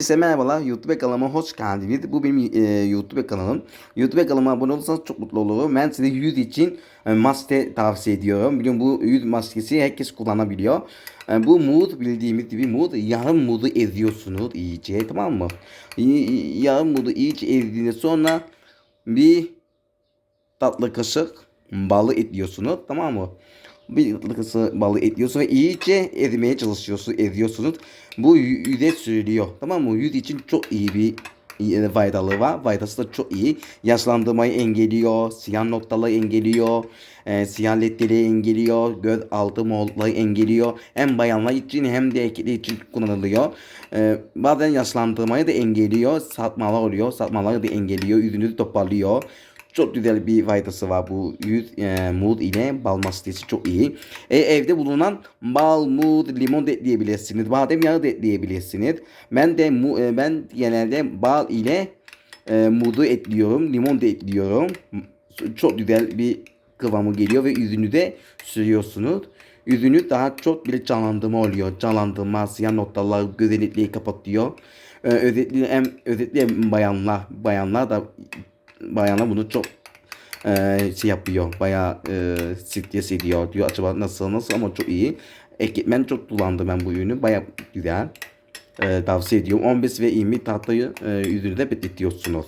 Size merhabalar YouTube kanalıma hoş geldiniz. Bu benim e, YouTube kanalım. YouTube kanalıma abone olursanız çok mutlu olurum. Ben size yüz için e, maske tavsiye ediyorum. Biliyorum bu yüz maskesi herkes kullanabiliyor. E, bu mood bildiğimiz gibi mood yarım mood'u eziyorsunuz iyice tamam mı? Y- yarım mood'u iyice ezdiğinde sonra bir tatlı kaşık balı ekliyorsunuz tamam mı? Bir tatlı kaşık balı ekliyorsunuz ve iyice ezmeye çalışıyorsunuz, eziyorsunuz. Bu yü- yüze sürülüyor tamam mı? Yüz için çok iyi bir iyi faydalı var. Faydası da çok iyi. Yaşlandırmayı engelliyor, siyah noktaları engelliyor, e, siyah ledleri engelliyor, göz altı morlukları engelliyor. Hem bayanlar için hem de erkekler için kullanılıyor. E, bazen yaşlandırmayı da engelliyor. Satmalar oluyor. Satmaları da engelliyor. Yüzünüzü toparlıyor. Çok güzel bir faydası var bu yüz e, muz ile bal maskesi çok iyi. E, evde bulunan bal, muz, limon da ekleyebilirsiniz. Badem yağı da ekleyebilirsiniz. Ben de mu, e, ben genelde bal ile e, muzu ekliyorum. Limon da ekliyorum. Çok güzel bir kıvamı geliyor ve yüzünüze sürüyorsunuz. Yüzünü daha çok bir canlandırma oluyor. Canlandırma, siyah noktalar, gözenekliği kapatıyor. Ee, özellikle hem bayanlar, bayanlar da bayanlar bunu çok e, şey yapıyor. Bayağı e, stres ediyor. Diyor acaba nasıl nasıl ama çok iyi. Ekipmen çok kullandım ben bu ürünü. Bayağı güzel. E, tavsiye ediyorum. 15 ve 20 tahtayı e, yüzünüzde bekletiyorsunuz.